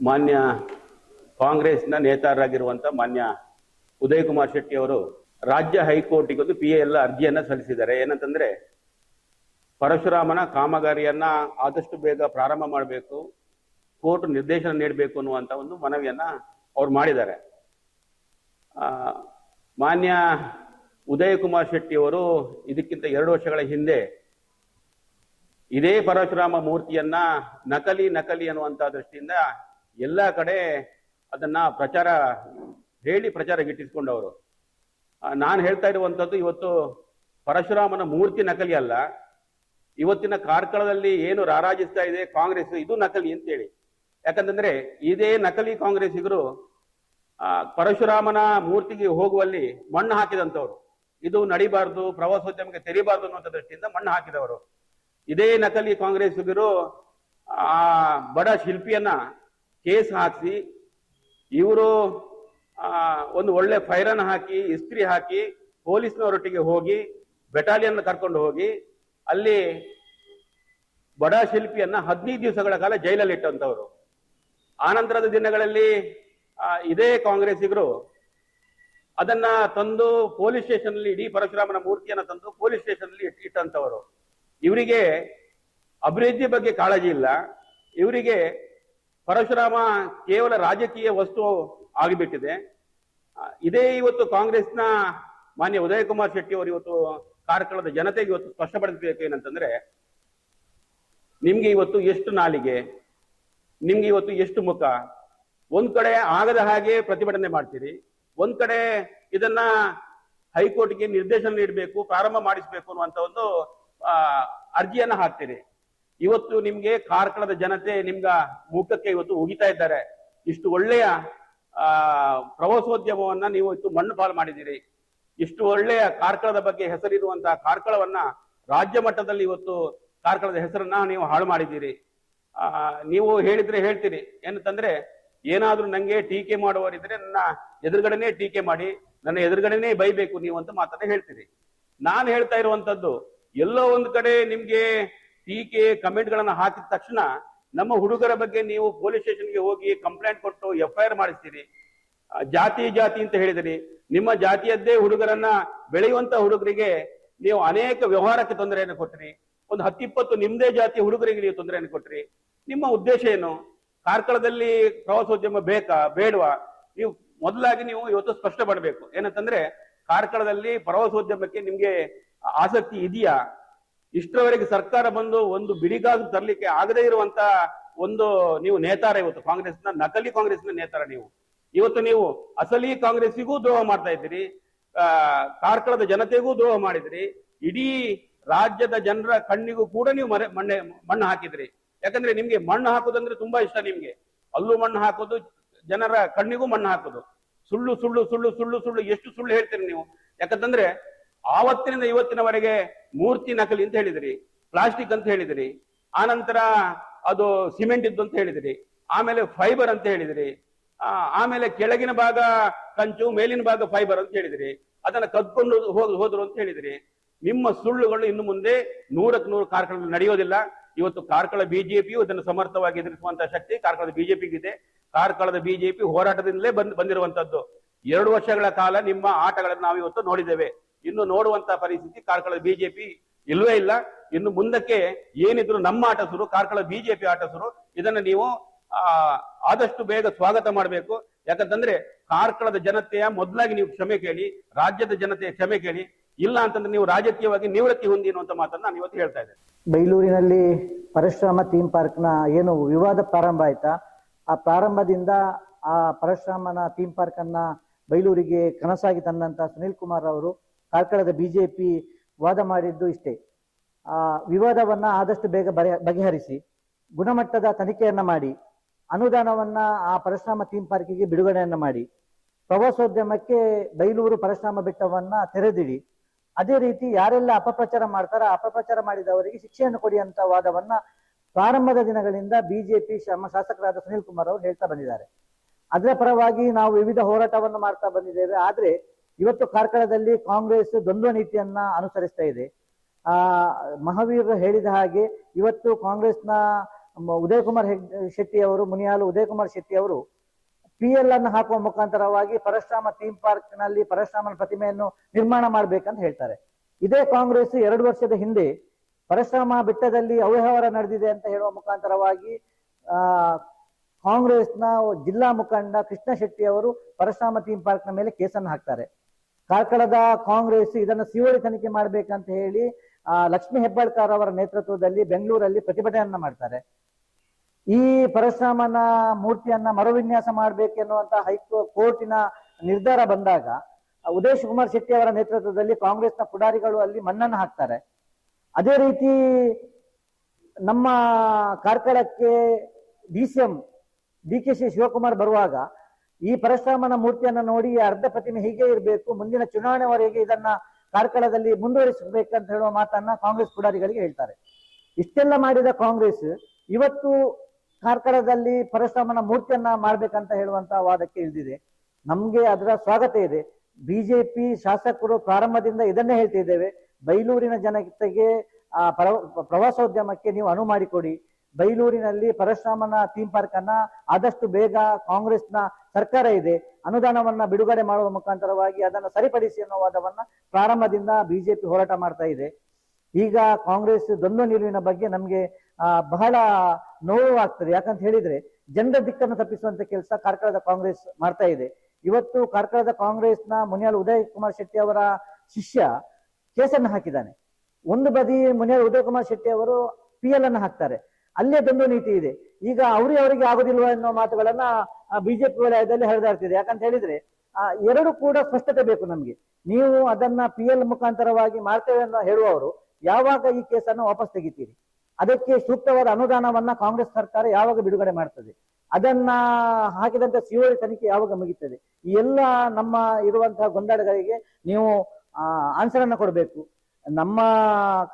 ಮಾನ್ಯ ಕಾಂಗ್ರೆಸ್ನ ನೇತಾರರಾಗಿರುವಂತ ಮಾನ್ಯ ಉದಯ್ ಕುಮಾರ್ ಶೆಟ್ಟಿ ಅವರು ರಾಜ್ಯ ಹೈಕೋರ್ಟಿಗೆ ಒಂದು ಪಿ ಎಲ್ ಅರ್ಜಿಯನ್ನ ಸಲ್ಲಿಸಿದ್ದಾರೆ. ಏನಂತಂದ್ರೆ ಪರಶುರಾಮನ ಕಾಮಗಾರಿಯನ್ನ ಆದಷ್ಟು ಬೇಗ ಪ್ರಾರಂಭ ಮಾಡಬೇಕು ಕೋರ್ಟ್ ನಿರ್ದೇಶನ ನೀಡಬೇಕು ಅನ್ನುವಂತ ಒಂದು ಮನವಿಯನ್ನ ಅವ್ರು ಮಾಡಿದ್ದಾರೆ. ಆ, ಮಾನ್ಯ ಉದಯ್ ಕುಮಾರ್ ಶೆಟ್ಟಿ ಅವರು ಇದಕ್ಕಿಂತ ಎರಡು ವರ್ಷಗಳ ಹಿಂದೆ ಇದೇ ಪರಶುರಾಮ ಮೂರ್ತಿಯನ್ನ ನಕಲಿ ನಕಲಿ ಅನ್ನುವಂತ ದೃಷ್ಟಿಯಿಂದ ಎಲ್ಲ ಕಡೆ ಅದನ್ನ ಪ್ರಚಾರ, ಹೇಳಿ ಪ್ರಚಾರ ಗಿಟ್ಟಿಸ್ಕೊಂಡವರು. ನಾನು ಹೇಳ್ತಾ ಇರುವಂತದ್ದು ಇವತ್ತು ಪರಶುರಾಮನ ಮೂರ್ತಿ ನಕಲಿ ಅಲ್ಲ. ಇವತ್ತಿನ ಕಾರ್ಕಳದಲ್ಲಿ ಏನು ರಾರಾಜಿಸ್ತಾ ಇದೆ ಕಾಂಗ್ರೆಸ್, ಇದು ನಕಲಿ ಅಂತೇಳಿ. ಯಾಕಂತಂದ್ರೆ ಇದೇ ನಕಲಿ ಕಾಂಗ್ರೆಸ್ಸಿಗರು ಪರಶುರಾಮನ ಮೂರ್ತಿಗೆ ಹೋಗುವಲ್ಲಿ ಮಣ್ಣು ಹಾಕಿದಂಥವ್ರು. ಇದು ನಡಿಬಾರ್ದು, ಪ್ರವಾಸೋದ್ಯಮಕ್ಕೆ ತೆರಿಬಾರ್ದು ಅನ್ನುವಂಥ ದೃಷ್ಟಿಯಿಂದ ಮಣ್ಣು ಹಾಕಿದವರು. ಇದೇ ನಕಲಿ ಕಾಂಗ್ರೆಸ್ಸಿಗರು, ಆ, ಬಡ ಶಿಲ್ಪಿಯನ್ನ ಕೇಸ್ ಹಾಕಿಸಿ, ಇವರು ಒಂದು ಒಳ್ಳೆ ಫೈರನ್ ಹಾಕಿ, ಇಸ್ತ್ರಿ ಹಾಕಿ, ಪೊಲೀಸ್ನವರೊಟ್ಟಿಗೆ ಹೋಗಿ ಬೆಟಾಲಿಯನ್ ಕರ್ಕೊಂಡು ಹೋಗಿ, ಅಲ್ಲಿ ಬಡ ಶಿಲ್ಪಿಯನ್ನ ಹದಿನೈದು ದಿವಸಗಳ ಕಾಲ ಜೈಲಲ್ಲಿ ಇಟ್ಟಂತವ್ರು. ಆನಂತರದ ದಿನಗಳಲ್ಲಿ ಇದೇ ಕಾಂಗ್ರೆಸ್ಸಿಗರು ಅದನ್ನ ತಂದು ಪೊಲೀಸ್ ಸ್ಟೇಷನ್ ಅಲ್ಲಿ ಇಡೀ ಪರಶುರಾಮನ ಮೂರ್ತಿಯನ್ನ ತಂದು ಪೊಲೀಸ್ ಸ್ಟೇಷನ್ ಅಲ್ಲಿ ಇಟ್- ಇಟ್ಟಂತವರು. ಇವರಿಗೆ ಅಭಿವೃದ್ಧಿ ಬಗ್ಗೆ ಕಾಳಜಿ ಇಲ್ಲ. ಇವರಿಗೆ ಪರಶುರಾಮ ಕೇವಲ ರಾಜಕೀಯ ವಸ್ತು ಆಗಿಬಿಟ್ಟಿದೆ. ಇದೇ ಇವತ್ತು ಕಾಂಗ್ರೆಸ್ನ ಮಾನ್ಯ ಉದಯ ಕುಮಾರ್ ಶೆಟ್ಟಿ ಅವರು ಇವತ್ತು ಕಾರ್ಕಳದ ಜನತೆಗೆ ಇವತ್ತು ಸ್ಪಷ್ಟಪಡಿಸಬೇಕು ಏನಂತಂದ್ರೆ, ನಿಮ್ಗೆ ಇವತ್ತು ಎಷ್ಟು ನಾಲಿಗೆ, ನಿಮ್ಗೆ ಇವತ್ತು ಎಷ್ಟು ಮುಖ? ಒಂದ್ ಕಡೆ ಆಗದ ಹಾಗೆ ಪ್ರತಿಭಟನೆ ಮಾಡ್ತೀರಿ, ಒಂದ್ ಕಡೆ ಇದನ್ನ ಹೈಕೋರ್ಟ್ಗೆ ನಿರ್ದೇಶನ ನೀಡಬೇಕು, ಪ್ರಾರಂಭ ಮಾಡಿಸಬೇಕು ಅನ್ನುವಂತ ಒಂದು ಅರ್ಜಿಯನ್ನ ಹಾಕ್ತೀರಿ. ಇವತ್ತು ನಿಮ್ಗೆ ಕಾರ್ಕಳದ ಜನತೆ ನಿಮ್ಗ ಮುಖಕ್ಕೆ ಇವತ್ತು ಉಗಿತಾ ಇದ್ದಾರೆ. ಇಷ್ಟು ಒಳ್ಳೆಯ ಆ ಪ್ರವಾಸೋದ್ಯಮವನ್ನ ನೀವು ಇವತ್ತು ಮಣ್ಣು ಪಾಲು ಮಾಡಿದ್ದೀರಿ. ಇಷ್ಟು ಒಳ್ಳೆಯ ಕಾರ್ಕಳದ ಬಗ್ಗೆ ಹೆಸರಿರುವಂತಹ ಕಾರ್ಕಳವನ್ನ ರಾಜ್ಯ ಮಟ್ಟದಲ್ಲಿ ಇವತ್ತು ಕಾರ್ಕಳದ ಹೆಸರನ್ನ ನೀವು ಹಾಳು ಮಾಡಿದ್ದೀರಿ. ಆ, ನೀವು ಹೇಳಿದ್ರೆ ಹೇಳ್ತೀರಿ. ಏನಂತಂದ್ರೆ ಏನಾದ್ರೂ ನಂಗೆ ಟೀಕೆ ಮಾಡುವವರಿದ್ರೆ ನನ್ನ ಎದುರುಗಡೆನೆ ಟೀಕೆ ಮಾಡಿ ನನ್ನ ಎದುರುಗಡೆನೆ ಬೈಬೇಕು ನೀವು ಅಂತ ಮಾತನ್ನ ಹೇಳ್ತೀರಿ. ನಾನು ಹೇಳ್ತಾ ಇರುವಂತದ್ದು ಎಲ್ಲೋ ಒಂದ್ ಕಡೆ ನಿಮ್ಗೆ ಟೀಕೆ ಕಮೆಂಟ್ ಗಳನ್ನ ಹಾಕಿದ ತಕ್ಷಣ ನಮ್ಮ ಹುಡುಗರ ಬಗ್ಗೆ ನೀವು ಪೊಲೀಸ್ ಸ್ಟೇಷನ್ಗೆ ಹೋಗಿ ಕಂಪ್ಲೇಂಟ್ ಕೊಟ್ಟು ಎಫ್ ಐ ಆರ್ ಮಾಡಿಸ್ತೀರಿ ಜಾತಿ ಜಾತಿ ಅಂತ ಹೇಳಿದಿರಿ. ನಿಮ್ಮ ಜಾತಿಯದ್ದೇ ಹುಡುಗರನ್ನ ಬೆಳೆಯುವಂತ ಹುಡುಗರಿಗೆ ನೀವು ಅನೇಕ ವ್ಯವಹಾರಕ್ಕೆ ತೊಂದರೆಯನ್ನು ಕೊಟ್ರಿ. ಒಂದು ಹತ್ತಿಪ್ಪತ್ತು ನಿಮ್ದೇ ಜಾತಿ ಹುಡುಗರಿಗೆ ನೀವು ತೊಂದರೆಯನ್ನು ಕೊಟ್ರಿ. ನಿಮ್ಮ ಉದ್ದೇಶ ಏನು? ಕಾರ್ಕಳದಲ್ಲಿ ಪ್ರವಾಸೋದ್ಯಮ ಬೇಕಾ, ಬೇಡವಾ? ನೀವು ಮೊದಲಾಗಿ ನೀವು ಇವತ್ತು ಸ್ಪಷ್ಟಪಡಬೇಕು. ಏನಂತಂದ್ರೆ, ಕಾರ್ಕಳದಲ್ಲಿ ಪ್ರವಾಸೋದ್ಯಮಕ್ಕೆ ನಿಮ್ಗೆ ಆಸಕ್ತಿ ಇದೆಯಾ? ಇಷ್ಟರವರೆಗೆ ಸರ್ಕಾರ ಬಂದು ಒಂದು ಬಿಡಿಗಾಸು ತರಲಿಕ್ಕೆ ಆಗದೇ ಇರುವಂತ ಒಂದು ನೀವು ನೇತಾರ ಇವತ್ತು. ಕಾಂಗ್ರೆಸ್ನ, ನಕಲಿ ಕಾಂಗ್ರೆಸ್ನ ನೇತಾರ ನೀವು. ಇವತ್ತು ನೀವು ಅಸಲಿ ಕಾಂಗ್ರೆಸ್ಸಿಗೂ ದ್ರೋಹ ಮಾಡ್ತಾ ಇದ್ದೀರಿ. ಕಾರ್ಕಳದ ಜನತೆಗೂ ದ್ರೋಹ ಮಾಡಿದ್ರಿ. ಇಡೀ ರಾಜ್ಯದ ಜನರ ಕಣ್ಣಿಗೂ ಕೂಡ ನೀವು ಮರೆ, ಮಣ್ಣೆ, ಮಣ್ಣು ಹಾಕಿದ್ರಿ. ಯಾಕಂದ್ರೆ ನಿಮ್ಗೆ ಮಣ್ಣು ಹಾಕೋದಂದ್ರೆ ತುಂಬಾ ಇಷ್ಟ ನಿಮ್ಗೆ. ಅಲ್ಲೂ ಮಣ್ಣು ಹಾಕೋದು, ಜನರ ಕಣ್ಣಿಗೂ ಮಣ್ಣು ಹಾಕೋದು. ಸುಳ್ಳು ಸುಳ್ಳು ಸುಳ್ಳು ಸುಳ್ಳು ಸುಳ್ಳು, ಎಷ್ಟು ಸುಳ್ಳು ಹೇಳ್ತೀರಿ ನೀವು? ಯಾಕಂತಂದ್ರೆ ಆವತ್ತಿನಿಂದ ಇವತ್ತಿನವರೆಗೆ ಮೂರ್ತಿ ನಕಲಿ ಅಂತ ಹೇಳಿದಿರಿ, ಪ್ಲಾಸ್ಟಿಕ್ ಅಂತ ಹೇಳಿದಿರಿ ಆನಂತರ ಅದು ಸಿಮೆಂಟ್ ಇದ್ದು ಅಂತ ಹೇಳಿದಿರಿ, ಆಮೇಲೆ ಫೈಬರ್ ಅಂತ ಹೇಳಿದಿರಿ ಆಮೇಲೆ ಕೆಳಗಿನ ಭಾಗ ಕಂಚು, ಮೇಲಿನ ಭಾಗ ಫೈಬರ್ ಅಂತ ಹೇಳಿದಿರಿ, ಅದನ್ನ ಕದ್ಕೊಂಡು ಹೋದ್, ಹೋದ್ರು ಅಂತ ಹೇಳಿದಿರಿ. ನಿಮ್ಮ ಸುಳ್ಳುಗಳು ಇನ್ನು ಮುಂದೆ ನೂರಕ್ಕೆ ನೂರು ಕಾರ್ಕಳ ನಡೆಯೋದಿಲ್ಲ. ಇವತ್ತು ಕಾರ್ಕಳ ಬಿಜೆಪಿಯು ಇದನ್ನು ಸಮರ್ಥವಾಗಿ ಎದುರಿಸುವಂತಹ ಶಕ್ತಿ ಕಾರ್ಕಳದ ಬಿಜೆಪಿಗಿದೆ. ಕಾರ್ಕಳದ ಬಿಜೆಪಿ ಹೋರಾಟದಿಂದಲೇ ಬಂದ್, ಬಂದಿರುವಂತದ್ದು. ಎರಡು ವರ್ಷಗಳ ಕಾಲ ನಿಮ್ಮ ಆಟಗಳನ್ನು ನಾವು ಇವತ್ತು ನೋಡಿದ್ದೇವೆ. ಇನ್ನು ನೋಡುವಂತ ಪರಿಸ್ಥಿತಿ ಕಾರ್ಕಳ ಬಿಜೆಪಿ ಇಲ್ವೇ ಇಲ್ಲ. ಇನ್ನು ಮುಂದಕ್ಕೆ ಏನಿದ್ರು ನಮ್ಮ ಆಟಸರು ಕಾರ್ಕಳ ಬಿಜೆಪಿ ಆಟಸರು ಇದನ್ನ ನೀವು ಆದಷ್ಟು ಬೇಗ ಸ್ವಾಗತ ಮಾಡಬೇಕು. ಯಾಕಂತಂದ್ರೆ ಕಾರ್ಕಳದ ಜನತೆಯ ಮೊದಲಾಗಿ ನೀವು ಕ್ಷಮೆ ಕೇಳಿ, ರಾಜ್ಯದ ಜನತೆಯ ಕ್ಷಮೆ ಕೇಳಿ, ಇಲ್ಲ ಅಂತಂದ್ರೆ ನೀವು ರಾಜಕೀಯವಾಗಿ ನಿವೃತ್ತಿ ಹೊಂದಿ ಅನ್ನುವಂತ ಮಾತನ್ನ ನಾನು ಇವತ್ತು ಹೇಳ್ತಾ ಇದ್ದೇನೆ. ಬೈಲೂರಿನಲ್ಲಿ ಪರಶುರಾಮ ಥೀಮ್ ಪಾರ್ಕ್ನ ಏನು ವಿವಾದ ಪ್ರಾರಂಭ ಆಯ್ತಾ? ಆ ಪ್ರಾರಂಭದಿಂದ ಆ ಪರಶುರಾಮನ ಥೀಮ್ ಪಾರ್ಕ್ ಅನ್ನ ಬೈಲೂರಿಗೆ ಕನಸಾಗಿ ತಂದಂತ ಸುನಿಲ್ ಕುಮಾರ್ ಅವರು ಕಾರ್ಕಳದ ಬಿಜೆಪಿ ವಾದ ಮಾಡಿದ್ದು ಇಷ್ಟೇ. ಆ, ವಿವಾದವನ್ನ ಆದಷ್ಟು ಬೇಗ ಬಗೆಹರಿಸಿ, ಗುಣಮಟ್ಟದ ತನಿಖೆಯನ್ನ ಮಾಡಿ, ಅನುದಾನವನ್ನ ಆ ಪರಶುರಾಮ ಥೀಮ್ ಪಾರ್ಕಿಗೆ ಬಿಡುಗಡೆಯನ್ನ ಮಾಡಿ, ಪ್ರವಾಸೋದ್ಯಮಕ್ಕೆ ಬೈಲೂರು ಪರಶುರಾಮ ಬೆಟ್ಟವನ್ನ ತೆರೆದಿಡಿ, ಅದೇ ರೀತಿ ಯಾರೆಲ್ಲ ಅಪಪ್ರಚಾರ ಮಾಡ್ತಾರ ಅಪಪ್ರಚಾರ ಮಾಡಿದವರಿಗೆ ಶಿಕ್ಷೆಯನ್ನು ಕೊಡಿ ಅಂತ ವಾದವನ್ನ ಪ್ರಾರಂಭದ ದಿನಗಳಿಂದ ಬಿಜೆಪಿ ನಮ್ಮ ಶಾಸಕರಾದ ಸುನಿಲ್ ಕುಮಾರ್ ಅವರು ಹೇಳ್ತಾ ಬಂದಿದ್ದಾರೆ. ಅದರ ಪರವಾಗಿ ನಾವು ವಿವಿಧ ಹೋರಾಟವನ್ನು ಮಾಡ್ತಾ ಬಂದಿದ್ದೇವೆ. ಆದ್ರೆ ಇವತ್ತು ಕಾರ್ಕಳದಲ್ಲಿ ಕಾಂಗ್ರೆಸ್ ದ್ವಂದ್ವ ನೀತಿಯನ್ನ ಅನುಸರಿಸ್ತಾ ಇದೆ. ಆ ಮಹಾವೀರ್ ಹೇಳಿದ ಹಾಗೆ ಇವತ್ತು ಕಾಂಗ್ರೆಸ್ನ ನ ಉದಯ್ ಕುಮಾರ್ ಹೆಗ್, ಶೆಟ್ಟಿ ಅವರು, ಮುನಿಯಾಲು ಉದಯ್ ಕುಮಾರ್ ಶೆಟ್ಟಿ ಅವರು ಪಿ ಎಲ್ ಅನ್ನು ಹಾಕುವ ಮುಖಾಂತರವಾಗಿ ಪರಶುರಾಮ ಥೀಮ್ ಪಾರ್ಕ್ನಲ್ಲಿ ಪರಶುರಾಮನ ಪ್ರತಿಮೆಯನ್ನು ನಿರ್ಮಾಣ ಮಾಡ್ಬೇಕಂತ ಹೇಳ್ತಾರೆ. ಇದೇ ಕಾಂಗ್ರೆಸ್ ಎರಡು ವರ್ಷದ ಹಿಂದೆ ಪರಶುರಾಮ ಬೆಟ್ಟದಲ್ಲಿ ಅವ್ಯವಹಾರ ನಡೆದಿದೆ ಅಂತ ಹೇಳುವ ಮುಖಾಂತರವಾಗಿ, ಆ, ಕಾಂಗ್ರೆಸ್ನ ಜಿಲ್ಲಾ ಮುಖಂಡ ಕೃಷ್ಣ ಶೆಟ್ಟಿ ಅವರು ಪರಶುರಾಮ ಥೀಮ್ ಪಾರ್ಕ್ನ ಮೇಲೆ ಕೇಸನ್ನು ಹಾಕ್ತಾರೆ. ಕಾರ್ಕಳದ ಕಾಂಗ್ರೆಸ್ ಇದನ್ನು ಸಿಒಡಿ ತನಿಖೆ ಮಾಡ್ಬೇಕಂತ ಹೇಳಿ ಲಕ್ಷ್ಮೀ ಹೆಬ್ಬಾಳ್ಕರ್ ಅವರ ನೇತೃತ್ವದಲ್ಲಿ ಬೆಂಗಳೂರಲ್ಲಿ ಪ್ರತಿಭಟನೆಯನ್ನ ಮಾಡ್ತಾರೆ. ಈ ಪರಶುರಾಮನ ಮೂರ್ತಿಯನ್ನ ಮರುವಿನ್ಯಾಸ ಮಾಡ್ಬೇಕೆನ್ನುವಂತ ಹೈಕೋರ್ಟ್ ಕೋರ್ಟಿನ ನಿರ್ಧಾರ ಬಂದಾಗ, ಉದೇಶ್ ಕುಮಾರ್ ಶೆಟ್ಟಿ ಅವರ ನೇತೃತ್ವದಲ್ಲಿ ಕಾಂಗ್ರೆಸ್ನ ಪುಡಾರಿಗಳು ಅಲ್ಲಿ ಮಣ್ಣನ್ನು ಹಾಕ್ತಾರೆ. ಅದೇ ರೀತಿ ನಮ್ಮ ಕಾರ್ಕಳಕ್ಕೆ D C M, D K she Shivakumar ಬರುವಾಗ ಈ ಪರಶುರಾಮನ ಮೂರ್ತಿಯನ್ನ ನೋಡಿ ಅರ್ಧ ಪ್ರತಿಮೆ ಹೀಗೆ ಇರಬೇಕು, ಮುಂದಿನ ಚುನಾವಣೆವರೆಗೆ ಇದನ್ನ ಕಾರ್ಕಳದಲ್ಲಿ ಮುಂದುವರಿಸಬೇಕಂತ ಹೇಳುವ ಮಾತನ್ನ ಕಾಂಗ್ರೆಸ್ ಪುಡಾರಿಗಳಿಗೆ ಹೇಳ್ತಾರೆ. ಇಷ್ಟೆಲ್ಲ ಮಾಡಿದ ಕಾಂಗ್ರೆಸ್ ಇವತ್ತು ಕಾರ್ಕಳದಲ್ಲಿ ಪರಶುರಾಮನ ಮೂರ್ತಿಯನ್ನ ಮಾಡ್ಬೇಕಂತ ಹೇಳುವಂತ ವಾದಕ್ಕೆ ಇಳಿದಿದೆ. ನಮ್ಗೆ ಅದರ ಸ್ವಾಗತ ಇದೆ. ಬಿಜೆಪಿ ಶಾಸಕರು ಪ್ರಾರಂಭದಿಂದ ಇದನ್ನೇ ಹೇಳ್ತಿದ್ದೇವೆ. ಬೈಲೂರಿನ ಜನತೆಗೆ ಆ ಪ್ರವ- ಪ್ರವಾಸೋದ್ಯಮಕ್ಕೆ ನೀವು ಅನುವು ಮಾಡಿಕೊಡಿ. ಬೈಲೂರಿನಲ್ಲಿ ಪರಶುರಾಮನ ಥೀಮ್ ಪಾರ್ಕ್ ಅನ್ನ ಆದಷ್ಟು ಬೇಗ ಕಾಂಗ್ರೆಸ್ನ ಸರ್ಕಾರ ಇದೆ. ಅನುದಾನವನ್ನ ಬಿಡುಗಡೆ ಮಾಡುವ ಮುಖಾಂತರವಾಗಿ ಅದನ್ನು ಸರಿಪಡಿಸಿ ಅನ್ನೋ ವಾದವನ್ನ ಪ್ರಾರಂಭದಿಂದ ಬಿಜೆಪಿ ಹೋರಾಟ ಮಾಡ್ತಾ ಇದೆ. ಈಗ ಕಾಂಗ್ರೆಸ್ ದೊಂದು ನಿಲುವಿನ ಬಗ್ಗೆ ನಮ್ಗೆ ಬಹಳ ನೋವು ಆಗ್ತದೆ. ಯಾಕಂತ ಹೇಳಿದ್ರೆ ಜನರ ದಿಕ್ಕನ್ನು ತಪ್ಪಿಸುವಂತ ಕೆಲಸ ಕಾರ್ಕಳದ ಕಾಂಗ್ರೆಸ್ ಮಾಡ್ತಾ ಇದೆ. ಇವತ್ತು ಕಾರ್ಕಳದ ಕಾಂಗ್ರೆಸ್ನ ಮುನಿಯಾಲ್ ಉದಯ್ ಕುಮಾರ್ ಶೆಟ್ಟಿ ಅವರ ಶಿಷ್ಯ ಕೇಸನ್ನು ಹಾಕಿದ್ದಾನೆ. ಒಂದು ಬದಿ ಮುನಿಯಾಲ್ ಉದಯ್ ಕುಮಾರ್ ಶೆಟ್ಟಿ ಅವರು ಪಿ ಎಲ್ ಅನ್ನು ಹಾಕ್ತಾರೆ. ಅಲ್ಲೇ ದಂಡು ನೀತಿ ಇದೆ. ಈಗ ಅವ್ರಿಗೆ ಅವರಿಗೆ ಆಗುದಿಲ್ವಾ ಅನ್ನೋ ಮಾತುಗಳನ್ನ ಬಿಜೆಪಿ ವಲಯದಲ್ಲಿ ಹರಿದಾಡ್ತಿದೆ. ಯಾಕಂತ ಹೇಳಿದ್ರೆ ಎರಡು ಕೂಡ ಸ್ಪಷ್ಟತೆ ಬೇಕು ನಮ್ಗೆ. ನೀವು ಅದನ್ನ ಪಿ ಎಲ್ ಮುಖಾಂತರವಾಗಿ ಮಾಡ್ತೇವೆ ಅನ್ನೋ ಹೇಳುವವರು, ಯಾವಾಗ ಈ ಕೇಸನ್ನು ವಾಪಸ್ ತೆಗಿತೀರಿ? ಅದಕ್ಕೆ ಸೂಕ್ತವಾದ ಅನುದಾನವನ್ನ ಕಾಂಗ್ರೆಸ್ ಸರ್ಕಾರ ಯಾವಾಗ ಬಿಡುಗಡೆ ಮಾಡ್ತದೆ? ಅದನ್ನ ಹಾಕಿದಂತ ಸಿಒಡಿ ತನಿಖೆ ಯಾವಾಗ ಮುಗಿತದೆ? ಈ ಎಲ್ಲ ನಮ್ಮ ಇರುವಂತಹ ಗೊಂದಲಗಳಿಗೆ ನೀವು ಆನ್ಸರ್ ಅನ್ನ ಕೊಡಬೇಕು. ನಮ್ಮ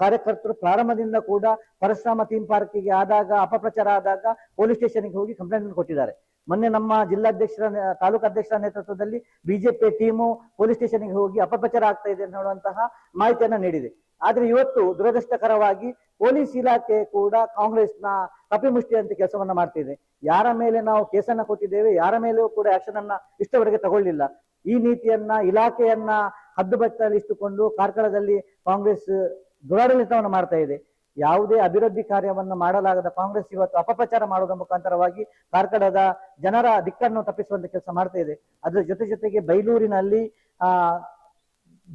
ಕಾರ್ಯಕರ್ತರು ಪ್ರಾರಂಭದಿಂದ ಕೂಡ ಪರಶುರಾಮ ಥೀಮ್ ಪಾರ್ಕಿಗೆ ಆದಾಗ, ಅಪಪ್ರಚಾರ ಆದಾಗ ಪೊಲೀಸ್ ಸ್ಟೇಷನ್ಗೆ ಹೋಗಿ ಕಂಪ್ಲೇಂಟ್ ಕೊಟ್ಟಿದ್ದಾರೆ. ಮೊನ್ನೆ ನಮ್ಮ ಜಿಲ್ಲಾಧ್ಯಕ್ಷರ ತಾಲೂಕು ಅಧ್ಯಕ್ಷರ ನೇತೃತ್ವದಲ್ಲಿ ಬಿಜೆಪಿ ಟೀಮು ಪೊಲೀಸ್ ಸ್ಟೇಷನ್ಗೆ ಹೋಗಿ ಅಪಪ್ರಚಾರ ಆಗ್ತಾ ಇದೆ ಅನ್ನುವಂತಹ ಮಾಹಿತಿಯನ್ನ ನೀಡಿದೆ. ಆದ್ರೆ ಇವತ್ತು ದುರದೃಷ್ಟಕರವಾಗಿ ಪೊಲೀಸ್ ಇಲಾಖೆ ಕೂಡ ಕಾಂಗ್ರೆಸ್ನ ಕಪಿಮುಷ್ಟಿ ಅಂತ ಕೆಲಸವನ್ನ ಮಾಡ್ತಿದೆ. ಯಾರ ಮೇಲೆ ನಾವು ಕೇಸನ್ನ ಕೊಟ್ಟಿದ್ದೇವೆ, ಯಾರ ಮೇಲೂ ಕೂಡ ಆಕ್ಷನ್ ಅನ್ನ ಇಷ್ಟವರೆಗೆ ತಗೊಳ್ಳಿಲ್ಲ. ಈ ನೀತಿಯನ್ನ, ಇಲಾಖೆಯನ್ನ ಹದ್ದುಬಟ್ಟಲ್ಲಿ ಇಟ್ಟುಕೊಂಡು ಕಾರ್ಕಳದಲ್ಲಿ ಕಾಂಗ್ರೆಸ್ ದುರಾಡಳಿತವನ್ನು ಮಾಡ್ತಾ ಇದೆ. ಯಾವುದೇ ಅಭಿವೃದ್ಧಿ ಕಾರ್ಯವನ್ನು ಮಾಡಲಾಗದ ಕಾಂಗ್ರೆಸ್ ಇವತ್ತು ಅಪಪ್ರಚಾರ ಮಾಡುವ ಮುಖಾಂತರವಾಗಿ ಕಾರ್ಕಳದ ಜನರ ದಿಕ್ಕನ್ನು ತಪ್ಪಿಸುವಂತ ಕೆಲಸ ಮಾಡ್ತಾ ಇದೆ. ಅದರ ಜೊತೆ ಜೊತೆಗೆ ಬೈಲೂರಿನಲ್ಲಿ, ಆ,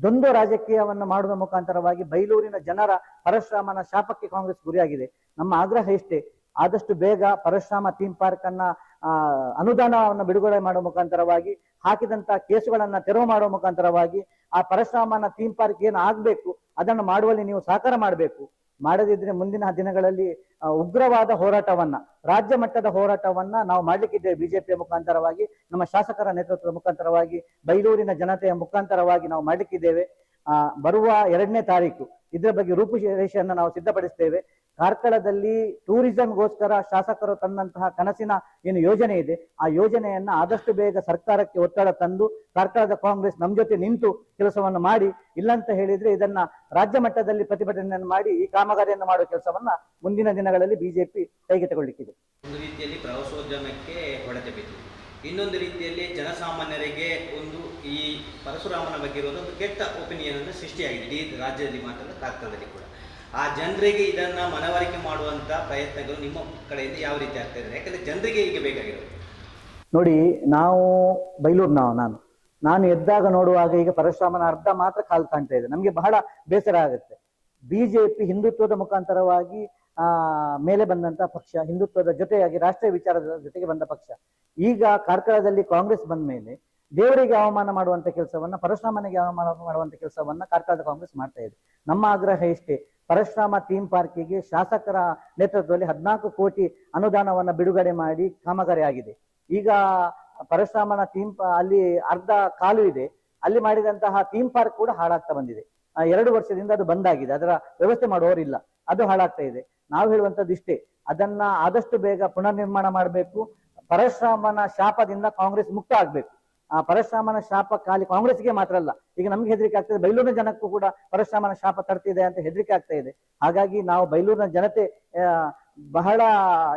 ದ್ವಂದ್ವ ರಾಜಕೀಯವನ್ನು ಮಾಡುವ ಮುಖಾಂತರವಾಗಿ ಬೈಲೂರಿನ ಜನರ ಪರಶುರಾಮನ ಶಾಪಕ್ಕೆ ಕಾಂಗ್ರೆಸ್ ಗುರಿಯಾಗಿದೆ. ನಮ್ಮ ಆಗ್ರಹ ಇಷ್ಟೇ. ಆದಷ್ಟು ಬೇಗ ಪರಶುರಾಮ ಥೀಮ್ ಪಾರ್ಕ್ ಅನ್ನ ಅನುದಾನವನ್ನು ಬಿಡುಗಡೆ ಮಾಡುವ ಮುಖಾಂತರವಾಗಿ ಹಾಕಿದಂತಹ ಕೇಸುಗಳನ್ನ ತೆರವು ಮಾಡುವ ಮುಖಾಂತರವಾಗಿ, ಆ ಪರಶುರಾಮನ ಥೀಮ್ ಪಾರ್ಕ್ ಏನು ಆಗ್ಬೇಕು, ಅದನ್ನು ಮಾಡುವಲ್ಲಿ ನೀವು ಸಹಕಾರ ಮಾಡಬೇಕು. ಮಾಡದಿದ್ರೆ ಮುಂದಿನ ದಿನಗಳಲ್ಲಿ ಉಗ್ರವಾದ ಹೋರಾಟವನ್ನ, ರಾಜ್ಯ ಮಟ್ಟದ ಹೋರಾಟವನ್ನ ನಾವು ಮಾಡಲಿಕ್ಕಿದ್ದೇವೆ ಬಿಜೆಪಿಯ ಮುಖಾಂತರವಾಗಿ, ನಮ್ಮ ಶಾಸಕರ ನೇತೃತ್ವದ ಮುಖಾಂತರವಾಗಿ, ಬೈಲೂರಿನ ಜನತೆಯ ಮುಖಾಂತರವಾಗಿ ನಾವು ಮಾಡಲಿಕ್ಕಿದ್ದೇವೆ. ಬರುವ ಎರಡನೇ ತಾರೀಕು, ಇದರ ಬಗ್ಗೆ ರೂಪುರೇಷೆಯನ್ನು ನಾವು ಸಿದ್ಧಪಡಿಸ್ತೇವೆ. ಕಾರ್ಕಳದಲ್ಲಿ ಟೂರಿಸಂಗೋಸ್ಕರ ಶಾಸಕರು ತಂದಂತಹ ಕನಸಿನ ಏನು ಯೋಜನೆ ಇದೆ, ಆ ಯೋಜನೆಯನ್ನ ಆದಷ್ಟು ಬೇಗ ಸರ್ಕಾರಕ್ಕೆ ಒತ್ತಡ ತಂದು ಕಾರ್ಕಳದ ಕಾಂಗ್ರೆಸ್ ನಮ್ಮ ಜೊತೆ ನಿಂತು ಕೆಲಸವನ್ನು ಮಾಡಿ, ಇಲ್ಲಂತ ಹೇಳಿದ್ರೆ ಇದನ್ನ ರಾಜ್ಯ ಮಟ್ಟದಲ್ಲಿ ಪ್ರತಿಭಟನೆಯನ್ನು ಮಾಡಿ ಈ ಕಾಮಗಾರಿಯನ್ನು ಮಾಡುವ ಕೆಲಸವನ್ನ ಮುಂದಿನ ದಿನಗಳಲ್ಲಿ ಬಿಜೆಪಿ ಕೈಗೆ ತಗೊಳ್ಳಿಕ್ಕಿದೆ ಒಂದು ರೀತಿಯಲ್ಲಿ ಪ್ರವಾಸೋದ್ಯಮಕ್ಕೆ ಹೊಡೆತ ಬಿತ್ತು ಇನ್ನೊಂದು ರೀತಿಯಲ್ಲಿ ಜನಸಾಮಾನ್ಯರಿಗೆ ಒಂದು ಈ ಪರಶುರಾಮನ ಬಗ್ಗೆ ಒಂದು ಕೆಟ್ಟ ಒಪಿನಿಯನ್ ಅನ್ನು ಸೃಷ್ಟಿಯಾಗಿದೆ ರಾಜ್ಯದಲ್ಲಿ ಮಾತ್ರ ಕಾರ್ಕಳದಲ್ಲಿ ಕೂಡ. ಆ ಜನರಿಗೆ ಇದನ್ನ ಮನವರಿಕೆ ಮಾಡುವಂಥ ಪ್ರಯತ್ನಗಳು ನಿಮ್ಮ ಕಡೆಯಿಂದ ಯಾವ ರೀತಿ ಆಗ್ತಾ ಇದೆ ಯಾಕಂದ್ರೆ ಜನರಿಗೆ ಈಗ ಬೇಕಾಗಿರೋದು. ನೋಡಿ, ನಾವು ಬೈಲೂರು ನಾವು ನಾನು. ನಾನು ಎದ್ದಾಗ ನೋಡುವಾಗ ಈಗ ಪರಶುರಾಮನ ಅರ್ಧ ಮಾತ್ರ ಕಾಲು ಕಾಣ್ತಾ ಇದೆ. ನಮಗೆ ಬಹಳ ಬೇಸರ ಆಗುತ್ತೆ. ಬಿಜೆಪಿ ಹಿಂದುತ್ವದ ಮುಖಾಂತರವಾಗಿ, ಆ, ಮೇಲೆ ಬಂದಂತ ಪಕ್ಷ, ಹಿಂದುತ್ವದ ಜೊತೆಯಾಗಿ ರಾಷ್ಟ್ರೀಯ ವಿಚಾರದ ಜೊತೆಗೆ ಬಂದ ಪಕ್ಷ. ಈಗ ಕಾರ್ಕಳದಲ್ಲಿ ಕಾಂಗ್ರೆಸ್ ಬಂದ ಮೇಲೆ ದೇವರಿಗೆ ಅವಮಾನ ಮಾಡುವಂತ ಕೆಲಸವನ್ನ, ಪರಶುರಾಮನಿಗೆ ಅವಮಾನ ಮಾಡುವಂತ ಕೆಲಸವನ್ನ ಕಾರ್ಕಳದ ಕಾಂಗ್ರೆಸ್ ಮಾಡ್ತಾ ಇದೆ. ನಮ್ಮ ಆಗ್ರಹ ಇಷ್ಟೇ. ಪರಶುರಾಮ ಥೀಮ್ ಪಾರ್ಕಿಗೆ ಶಾಸಕರ ನೇತೃತ್ವದಲ್ಲಿ ಹದಿನಾಲ್ಕು ಕೋಟಿ ಅನುದಾನವನ್ನ ಬಿಡುಗಡೆ ಮಾಡಿ ಕಾಮಗಾರಿ ಆಗಿದೆ. ಈಗ ಪರಶುರಾಮನ ಥೀಮ್ ಅಲ್ಲಿ ಅರ್ಧ ಕಾಲು ಇದೆ. ಅಲ್ಲಿ ಮಾಡಿದಂತಹ ಥೀಮ್ ಪಾರ್ಕ್ ಕೂಡ ಹಾಳಾಗ್ತಾ ಬಂದಿದೆ. ಎರಡು ವರ್ಷದಿಂದ ಅದು ಬಂದಾಗಿದೆ ಅದರ ವ್ಯವಸ್ಥೆ ಮಾಡುವವರಿಲ್ಲ ಅದು ಹಾಳಾಗ್ತಾ ಇದೆ. ನಾವು ಹೇಳುವಂತದ್ದು ಇಷ್ಟೇ. ಅದನ್ನ ಆದಷ್ಟು ಬೇಗ ಪುನರ್ ನಿರ್ಮಾಣ ಮಾಡಬೇಕು. ಪರಶುರಾಮನ ಶಾಪದಿಂದ ಕಾಂಗ್ರೆಸ್ ಮುಕ್ತ ಆಗ್ಬೇಕು. ಆ ಪರಶುರಾಮನ ಶಾಪ ಖಾಲಿ ಕಾಂಗ್ರೆಸ್ಗೆ ಮಾತ್ರ ಅಲ್ಲ. ಈಗ ನಮ್ಗೆ ಹೆದರಿಕೆ ಆಗ್ತದೆ ಬೈಲೂರಿನ ಜನಕ್ಕೂ ಕೂಡ ಪರಶುರಾಮನ ಶಾಪ ತರ್ತಿದೆ ಅಂತ ಹೆದರಿಕೆ ಆಗ್ತಾ ಇದೆ. ಹಾಗಾಗಿ ನಾವು ಬೈಲೂರಿನ ಜನತೆ ಬಹಳ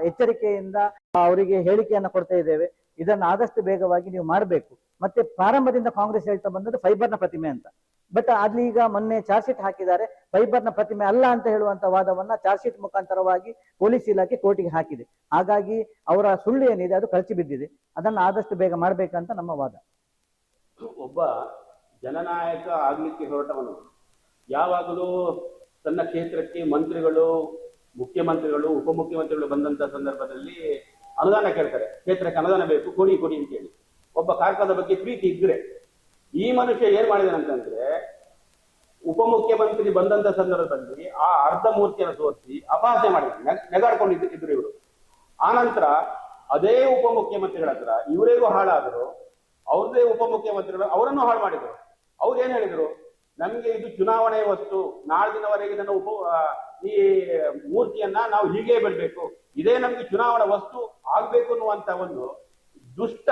ಎಚ್ಚರಿಕೆಯಿಂದ ಅವರಿಗೆ ಹೇಳಿಕೆಯನ್ನ ಕೊಡ್ತಾ ಇದ್ದೇವೆ. ಇದನ್ನು ಆದಷ್ಟು ಬೇಗವಾಗಿ ನೀವು ಮಾಡಬೇಕು. ಮತ್ತೆ ಪ್ರಾರಂಭದಿಂದ ಕಾಂಗ್ರೆಸ್ ಹೇಳ್ತಾ ಬಂದದ್ದು ಫೈಬರ್ನ ಪ್ರತಿಮೆ ಅಂತ. ಬಟ್ ಅಲ್ಲಿ ಈಗ ಮೊನ್ನೆ ಚಾರ್ಜ್ ಶೀಟ್ ಹಾಕಿದ್ದಾರೆ. ಫೈಬರ್ನ ಪ್ರತಿಮೆ ಅಲ್ಲ ಅಂತ ಹೇಳುವಂತ ವಾದವನ್ನ ಚಾರ್ಜ್ ಶೀಟ್ ಮುಖಾಂತರವಾಗಿ ಪೊಲೀಸ್ ಇಲಾಖೆ ಕೋರ್ಟಿಗೆ ಹಾಕಿದೆ. ಹಾಗಾಗಿ ಅವರ ಸುಳ್ಳು ಏನಿದೆ ಅದು ಕಳಚಿ ಬಿದ್ದಿದೆ. ಅದನ್ನ ಆದಷ್ಟು ಬೇಗ ಮಾಡ್ಬೇಕಂತ ನಮ್ಮ ವಾದ. ಒಬ್ಬ ಜನನಾಯಕ ಆಗ್ಲಿಕ್ಕೆ ಹೊರಟವನು. ಯಾವಾಗಲೂ ತನ್ನ ಕ್ಷೇತ್ರಕ್ಕೆ ಮಂತ್ರಿಗಳು, ಮುಖ್ಯಮಂತ್ರಿಗಳು, ಉಪಮುಖ್ಯಮಂತ್ರಿಗಳು ಬಂದಂತ ಸಂದರ್ಭದಲ್ಲಿ ಅನುದಾನ ಕೇಳ್ತಾರೆ. ಕ್ಷೇತ್ರಕ್ಕೆ ಅನುದಾನ ಬೇಕು, ಕೊಡಿ ಕೊಡಿ ಅಂತ ಹೇಳಿ. ಒಬ್ಬ ಕಾರ್ಕಳದ ಬಗ್ಗೆ ಪ್ರೀತಿ ಇದ್ರೆ ಈ ಮನುಷ್ಯ ಏನ್ ಮಾಡಿದಾನಂತಂದ್ರೆ ಉಪಮುಖ್ಯಮಂತ್ರಿ ಬಂದಂತ ಸಂದರ್ಭದಲ್ಲಿ ಆ ಅರ್ಧ ಮೂರ್ತಿಯನ್ನು ತೋರಿಸಿ ಅಪಹಾಸ್ಯ ಮಾಡಿದ್ರು ನೆಗ್- ನೆಗಾಡ್ಕೊಂಡಿದ್ದು ಇದ್ರು ಇವರು ಆನಂತರ ಅದೇ ಉಪಮುಖ್ಯಮಂತ್ರಿಗಳ ಹತ್ರ ಇವರಿಗೂ ಹಾಳಾದ್ರು, ಅವ್ರದೇ ಉಪಮುಖ್ಯಮಂತ್ರಿಗಳು ಅವರನ್ನು ಹಾಳು ಮಾಡಿದರು. ಅವ್ರು ಏನ್ ಹೇಳಿದ್ರು? ನಮ್ಗೆ ಇದು ಚುನಾವಣೆ ವಸ್ತು ನಾಳ್ದಿನವರೆಗೆ ನನ್ನ ಉಪ ಈ ಮೂರ್ತಿಯನ್ನ ನಾವು ಹೀಗೆ ಬಿಡ್ಬೇಕು. ಇದೇ ನಮ್ಗೆ ಚುನಾವಣಾ ವಸ್ತು ಆಗ್ಬೇಕು ಅನ್ನುವಂತ ಒಂದು ದುಷ್ಟ